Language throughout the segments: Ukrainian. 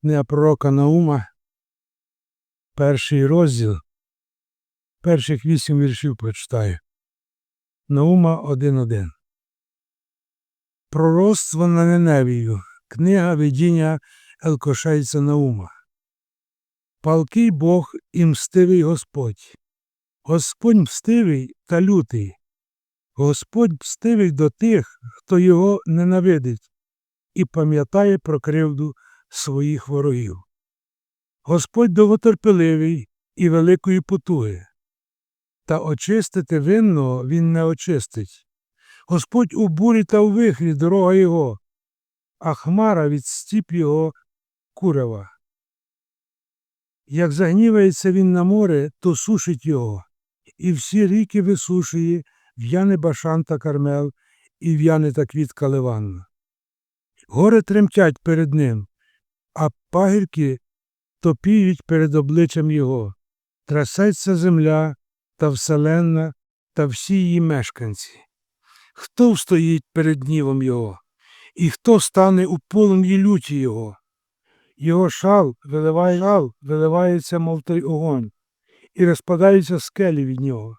Книга пророка Наума, перший розділ, перших вісім віршів прочитаю. Наума 1.1. Пророцтво на Неневію. Книга видіння Елкошейця Наума. Палкий Бог і мстивий Господь. Господь мстивий та лютий. Господь мстивий до тих, хто його ненавидить, і пам'ятає про кривду своїх ворогів. Господь довготерпеливий і великої потуги. Та очистити винного він не очистить. Господь у бурі та у вихрі дорога його, а хмара від стіп його курева. Як загнівається він на море, то сушить його, і всі ріки висушує, в'яне башан та кармел, і в'яне та квітка ливанна. Гори тремтять перед ним, пагірки топіють перед обличчям його. Трасеться земля та вселенна та всі її мешканці. Хто встоїть перед гнівом його, і хто стане у полум'ї люті його? Його шал виливає шал, виливається, мов той огонь, і розпадаються скелі від нього.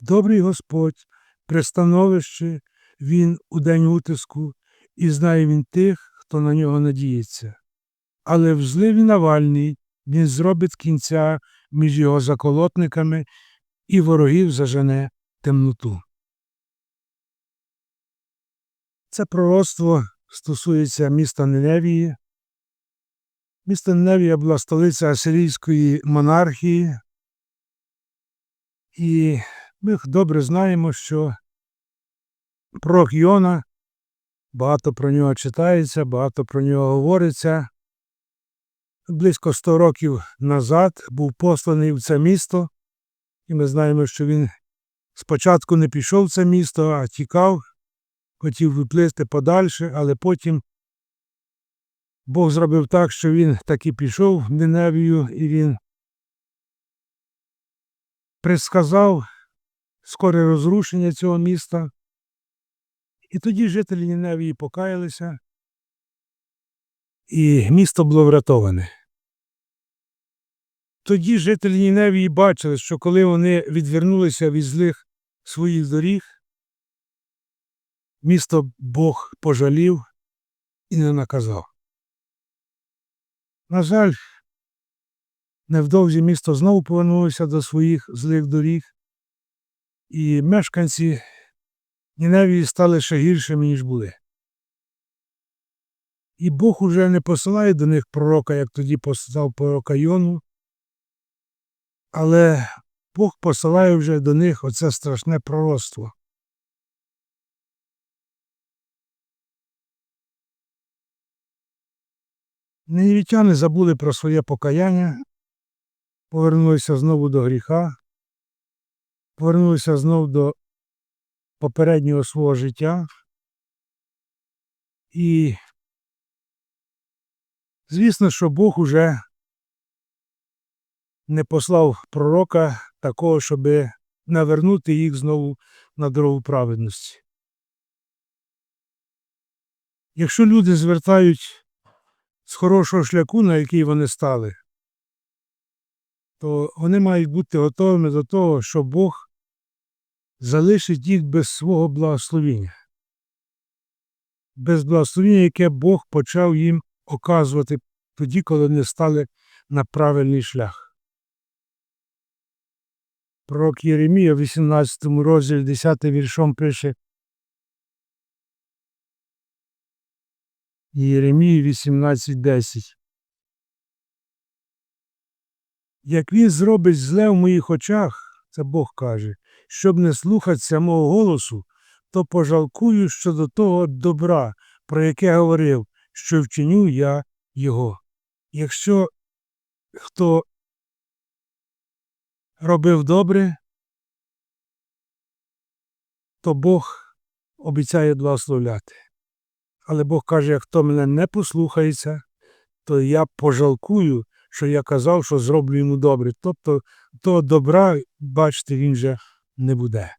Добрий Господь, пристановище він у день утиску, і знає він тих, хто на нього надіється. Але в зливі Навальний він зробить кінця між його заколотниками і ворогів зажене темноту. Це пророцтво стосується міста Ниневії. Місто Ниневія була столиця асирійської монархії, і ми добре знаємо, що пророк Йона, багато про нього читається, багато про нього говориться. Близько 100 років назад був посланий в це місто, і ми знаємо, що він спочатку не пішов в це місто, а тікав, хотів виплисти подальше, але потім Бог зробив так, що він таки пішов в Ниневію, і він предсказав скоре розрушення цього міста. І тоді жителі Ніневії покаялися, і місто було врятоване. Тоді жителі Ніневії бачили, що коли вони відвернулися від злих своїх доріг, місто Бог пожалів і не наказав. На жаль, невдовзі місто знову повернулося до своїх злих доріг, і мешканці Ніневії стали ще гіршими, ніж були. І Бог уже не посилає до них пророка, як тоді послав пророка Йону, але Бог посилає вже до них оце страшне пророцтво. Ненівітяни забули про своє покаяння, повернулися знову до гріха, повернулися знову до попереднього свого життя. І, звісно, що Бог уже не послав пророка такого, щоб навернути їх знову на дорогу праведності. Якщо люди звертають з хорошого шляху, на який вони стали, то вони мають бути готовими до того, що Бог залишить їх без свого благословіння, без благословіння, яке Бог почав їм оказувати тоді, коли вони стали на правильний шлях. Пророк Єремія в 18 розділі 10 віршом пише Єремії 18.10. Як він зробить зле в моїх очах, це Бог каже, щоб не слухатися мого голосу, то пожалкую щодо того добра, про яке говорив, що вчиню я його. Якщо хто робив добре, то Бог обіцяє благословляти. Але Бог каже, хто мене не послухається, то я пожалкую, що я казав, що зроблю йому добре. Тобто того добра, бачите, він же не буде.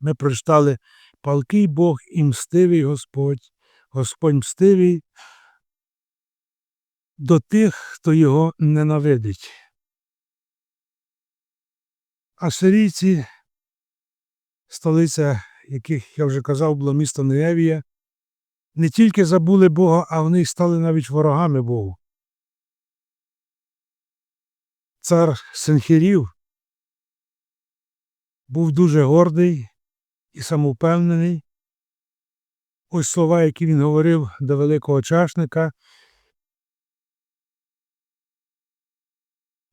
Ми прочитали палкий Бог і мстивий Господь, Господь мстивий до тих, хто його ненавидить. Асирійці, столиця, яких я вже казав, було місто Неевія, не тільки забули Бога, а вони стали навіть ворогами Богу. Цар Сенхірів був дуже гордий і самовпевнений. Ось слова, які він говорив до великого чашника,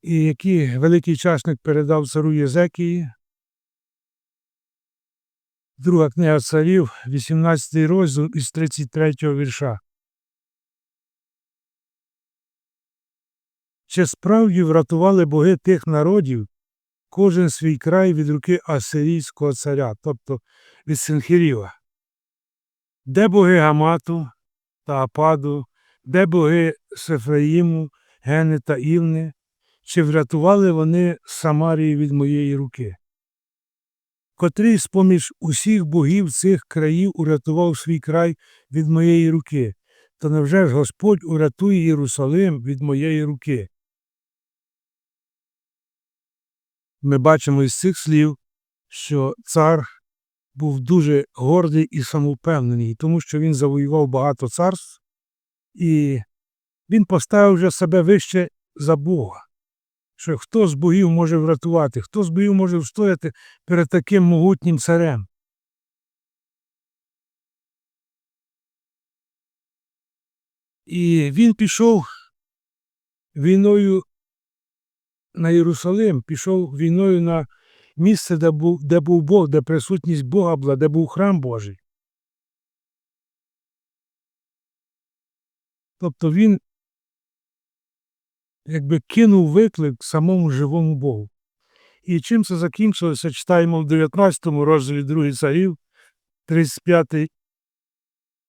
і які великий чашник передав цару Єзекії. Друга книга царів, 18 розділ із 33 вірша. Чи справді врятували боги тих народів, кожен свій край від руки Асирійського царя, тобто від Синхіріва? Де боги Гамату та Ападу, де боги Сефраїму, Гени та Івни, чи врятували вони Самарії від моєї руки? Котрий з поміж усіх богів цих країв урятував свій край від моєї руки, то невже ж Господь урятує Єрусалим від моєї руки? Ми бачимо із цих слів, що цар був дуже гордий і самовпевнений, тому що він завоював багато царств, і він поставив вже себе вище за Бога. Що хто з богів може врятувати, хто з богів може встояти перед таким могутнім царем? І він пішов війною на Єрусалим, пішов війною на місце, де був, де був Бог, де присутність Бога була, де був храм Божий. Тобто він якби кинув виклик самому живому Богу. І чим це закінчилося, читаємо в 19 розділі 2 царів, 35,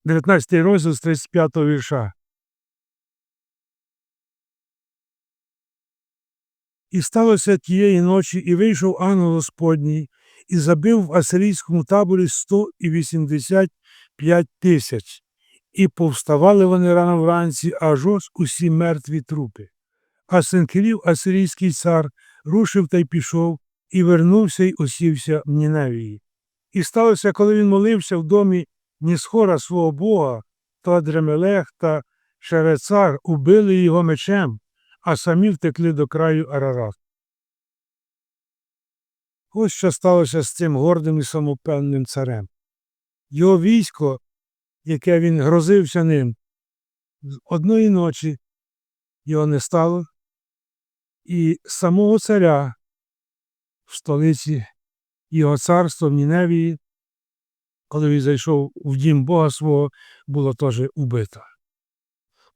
19 розділ з 35 вірша. І сталося тієї ночі, і вийшов ангел Господній, і забив в асирійському таборі 185 тисяч, і повставали вони рано вранці, аж ось усі мертві трупи. А Сенкерів асирійський цар рушив та й пішов, і вернувся й осівся в Ніневії. І сталося, коли він молився в домі Нісхора свого бога, то Адремелех та Шерецар убили його мечем, а самі втекли до краю Арарат. Ось що сталося з цим гордим і самопевним царем. Його військо, яке він грозився ним, з одної ночі його не стало, і самого царя в столиці його царства в Ніневії, коли він зайшов в дім Бога свого, було теж убито.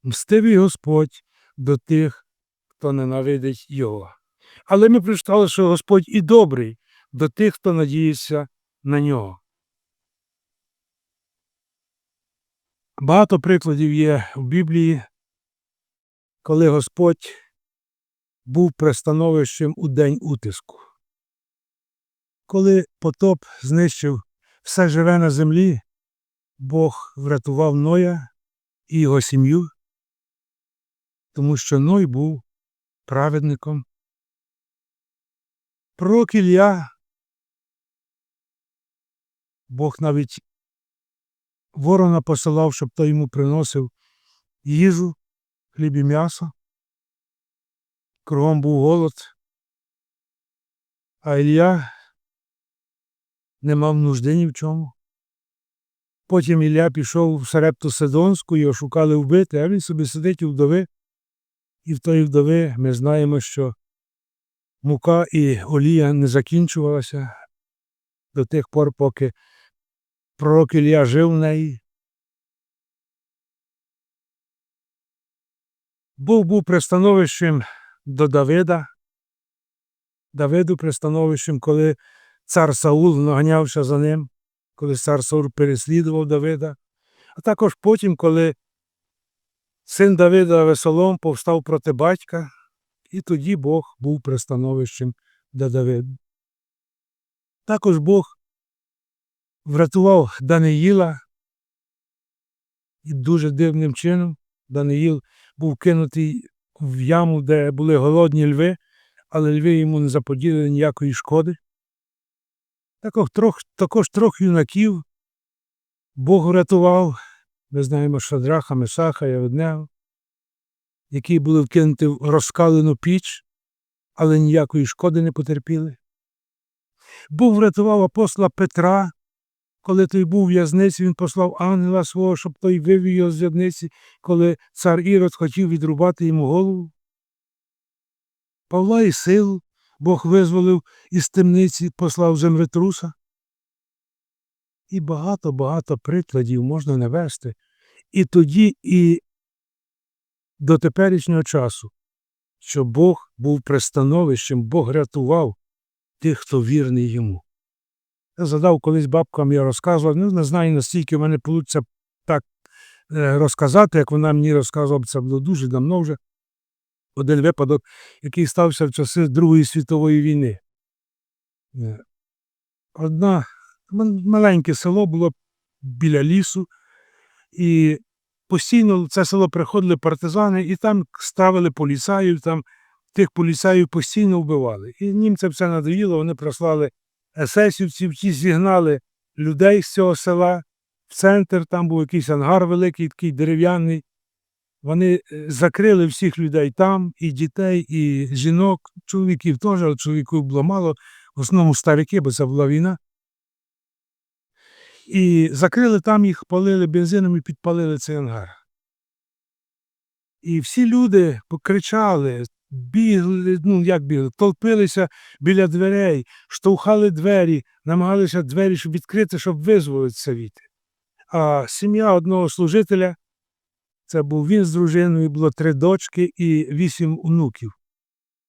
Мстивий Господь до тих, хто ненавидить його. Але ми прочитали, що Господь і добрий до тих, хто надіється на нього. Багато прикладів є в Біблії, коли Господь був пристановищем у день утиску. Коли потоп знищив все живе на землі, Бог врятував Ноя і його сім'ю, тому що Ной був праведником. Пророк Ілля, Бог навіть ворона посилав, щоб той йому приносив їжу, хліб і м'ясо. Кругом був голод, а Ілля не мав нужди ні в чому. Потім Ілля пішов в Сарепту Сидонську, його шукали вбити, а він собі сидить у вдови. І в тої вдови ми знаємо, що мука і олія не закінчувалася до тих пор, поки пророк Ілля жив в неї. Бог був пристановищем до Давида. Давиду пристановищем, коли цар Саул наганявся за ним, коли цар Саул переслідував Давида, а також потім, коли син Давида Весолом повстав проти батька, і тоді Бог був пристановищем для Давида. Також Бог врятував Даниїла і дуже дивним чином Даниїл був кинутий в яму, де були голодні льви, але льви йому не заподіяли ніякої шкоди. Також трьох, також трьох юнаків Бог врятував, ми знаємо Шадраха, Месаха і які були вкинуті в розкалену піч, але ніякої шкоди не потерпіли. Бог врятував апостола Петра, коли той був в'язниці, він послав ангела свого, щоб той вивів його з в'язниці, коли цар Ірод хотів відрубати йому голову. Павла і сил Бог визволив із темниці, послав землетруса. І багато-багато прикладів можна навести. І тоді, і до теперішнього часу, що Бог був пристановищем, Бог рятував тих, хто вірний йому. Задав колись бабкам, я розказував, ну не знаю, наскільки в мене вийде так е, розказати, як вона мені розказувала, це було дуже давно вже. Один випадок, який стався в часи Другої світової війни. Е, Одна маленьке село було біля лісу, і постійно в це село приходили партизани, і там ставили поліцаїв, там тих поліцаїв постійно вбивали. І їм це надоїло, вони прислали есесівців, ті зігнали людей з цього села в центр, там був якийсь ангар великий, такий дерев'яний. Вони е, закрили всіх людей там, і дітей, і жінок, чоловіків теж, але чоловіків було мало, в основному старики, бо це була війна. І закрили там їх, палили бензином і підпалили цей ангар. І всі люди покричали, бігли, ну як бігли, толпилися біля дверей, штовхали двері, намагалися двері щоб відкрити, щоб визволитися від. А сім'я одного служителя, це був він з дружиною, було три дочки і вісім онуків.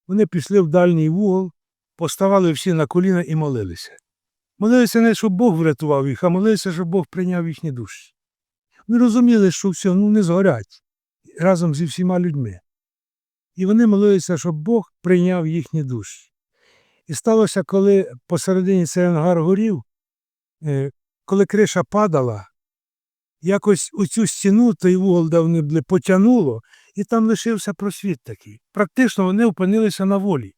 Вони пішли в дальній вугол, поставали всі на коліна і молилися. Молилися не, щоб Бог врятував їх, а молилися, щоб Бог прийняв їхні душі. Вони розуміли, що все ну, не згорять разом зі всіма людьми. І вони молилися, щоб Бог прийняв їхні душі. І сталося, коли посередині цей ангар горів, е, коли криша падала, якось у цю стіну той вугол, де вони були, потягнуло, і там лишився просвіт такий. Практично вони опинилися на волі.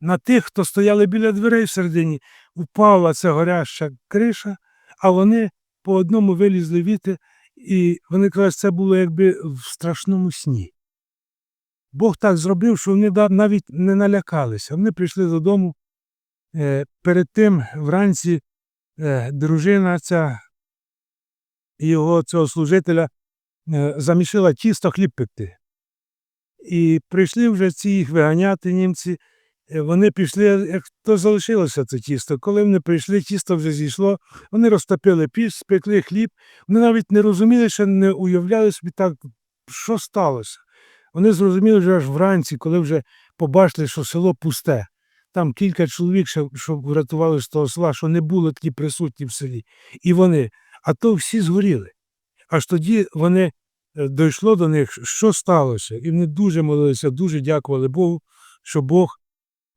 На тих, хто стояли біля дверей всередині, упала ця горяща криша, а вони по одному вилізли віти, і вони кажуть, це було якби в страшному сні. Бог так зробив, що вони навіть не налякалися. Вони прийшли додому. Е, перед тим вранці е, дружина ця його цього служителя е, замішила тісто хліб пекти. І прийшли вже ці їх виганяти німці. Вони пішли, як то залишилося це тісто. Коли вони прийшли, тісто вже зійшло, вони розтопили піч, спекли хліб. Вони навіть не розуміли, ще не уявляли собі так, що сталося. Вони зрозуміли вже аж вранці, коли вже побачили, що село пусте. Там кілька чоловік, що, врятували з того села, що не були такі присутні в селі. І вони, а то всі згоріли. Аж тоді вони е, дійшло до них, що сталося. І вони дуже молилися, дуже дякували Богу, що Бог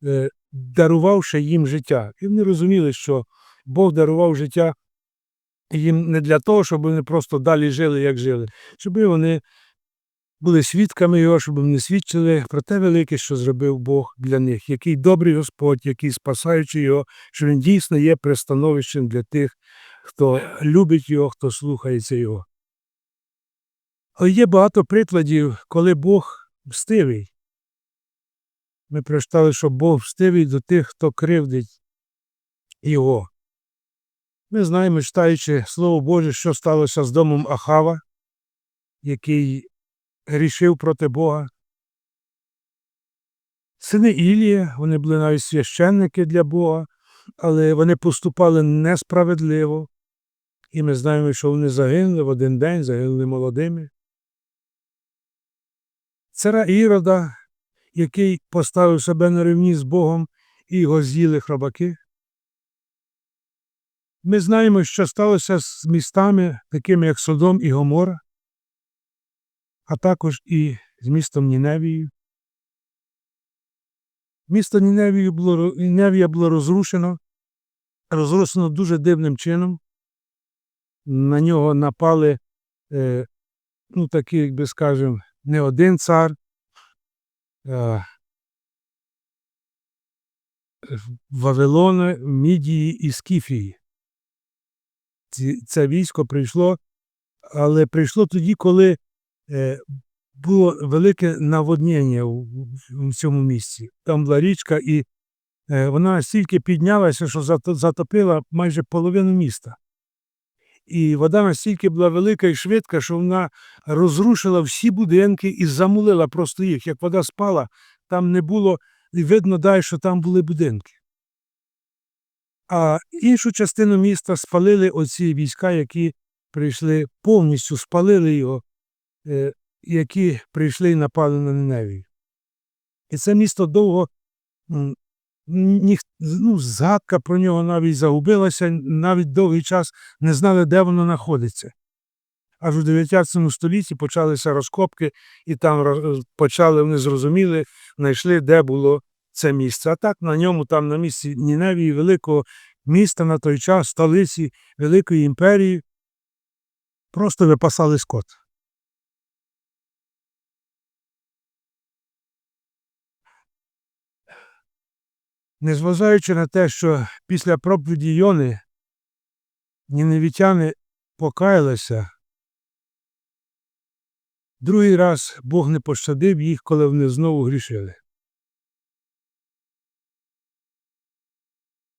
е, дарував ще їм життя. І вони розуміли, що Бог дарував життя їм не для того, щоб вони просто далі жили, як жили, щоб вони були свідками його, щоб вони свідчили про те велике, що зробив Бог для них, який добрий Господь, який спасаючи його, що він дійсно є пристановищем для тих, хто любить його, хто слухається його. Але є багато прикладів, коли Бог мстивий. Ми прочитали, що Бог мстивий до тих, хто кривдить його. Ми знаємо, читаючи Слово Боже, що сталося з домом Ахава, який грішив проти Бога. Сини Ілія, вони були навіть священники для Бога, але вони поступали несправедливо. І ми знаємо, що вони загинули в один день, загинули молодими. Цара Ірода, який поставив себе на рівні з Богом і його з'їли хробаки. Ми знаємо, що сталося з містами, такими як Содом і Гомора, а також і з містом Ніневією. Місто Ніневію було, Ніневія було розрушено, розрушено дуже дивним чином. На нього напали, е, ну, такі, як би скажемо, не один цар. е, Вавилона, Мідії і Скіфії. Це військо прийшло, але прийшло тоді, коли було велике наводнення у цьому місці. Там була річка, і е, вона стільки піднялася, що затопила майже половину міста. І вода настільки була велика і швидка, що вона розрушила всі будинки і замулила просто їх. Як вода спала, там не було видно далі, що там були будинки. А іншу частину міста спалили оці війська, які прийшли, повністю спалили його, е, які прийшли і напали на Ниневію. І це місто довго ну, згадка про нього навіть загубилася, навіть довгий час не знали, де воно знаходиться. Аж у 19 столітті почалися розкопки, і там почали, вони зрозуміли, знайшли, де було це місце. А так на ньому, там на місці Ніневії, великого міста на той час, столиці Великої імперії, просто випасали скот. Незважаючи на те, що після проповіді Йони ніневітяни покаялися, другий раз Бог не пощадив їх, коли вони знову грішили.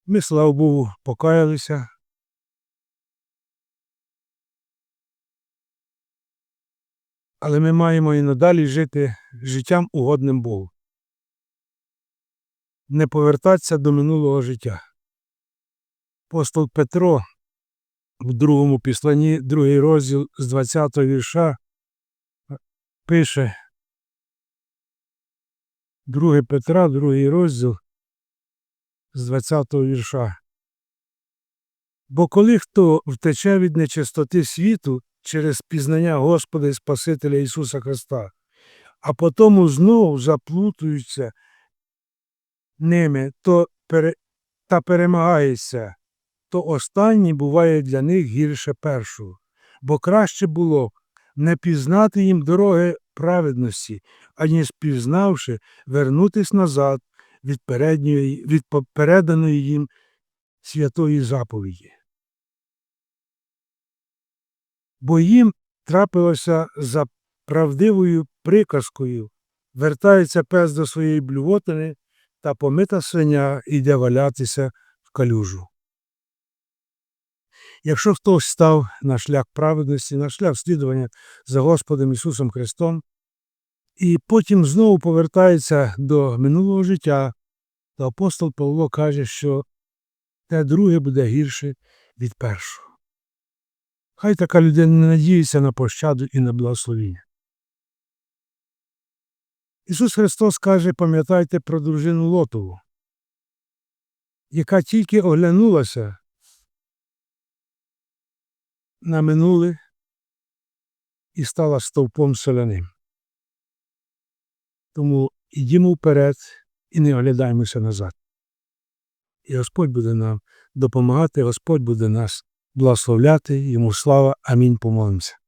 Ми, слава Богу, покаялися. Але ми маємо і надалі жити життям угодним Богу. Не повертатися до минулого життя. Апостол Петро в другому післанні, другий розділ з 20 вірша пише 2 Петра, другий розділ з 20 вірша. Бо коли хто втече від нечистоти світу через пізнання Господа і Спасителя Ісуса Христа, а потому знову заплутуються ними, то пере... та перемагається, то останній буває для них гірше першого. Бо краще було не пізнати їм дороги праведності, аніж пізнавши, вернутись назад від, передньої, від переданої їм святої заповіді. Бо їм трапилося за правдивою приказкою, вертається пес до своєї блювотини, та помита свиня йде валятися в калюжу. Якщо хтось став на шлях праведності, на шлях слідування за Господом Ісусом Христом, і потім знову повертається до минулого життя, то апостол Павло каже, що те друге буде гірше від першого. Хай така людина не надіється на пощаду і на благословіння. Ісус Христос каже, пам'ятайте про дружину Лотову, яка тільки оглянулася на минуле і стала стовпом соляним. Тому йдімо вперед і не оглядаємося назад. І Господь буде нам допомагати, Господь буде нас благословляти, йому слава. Амінь. Помолимося.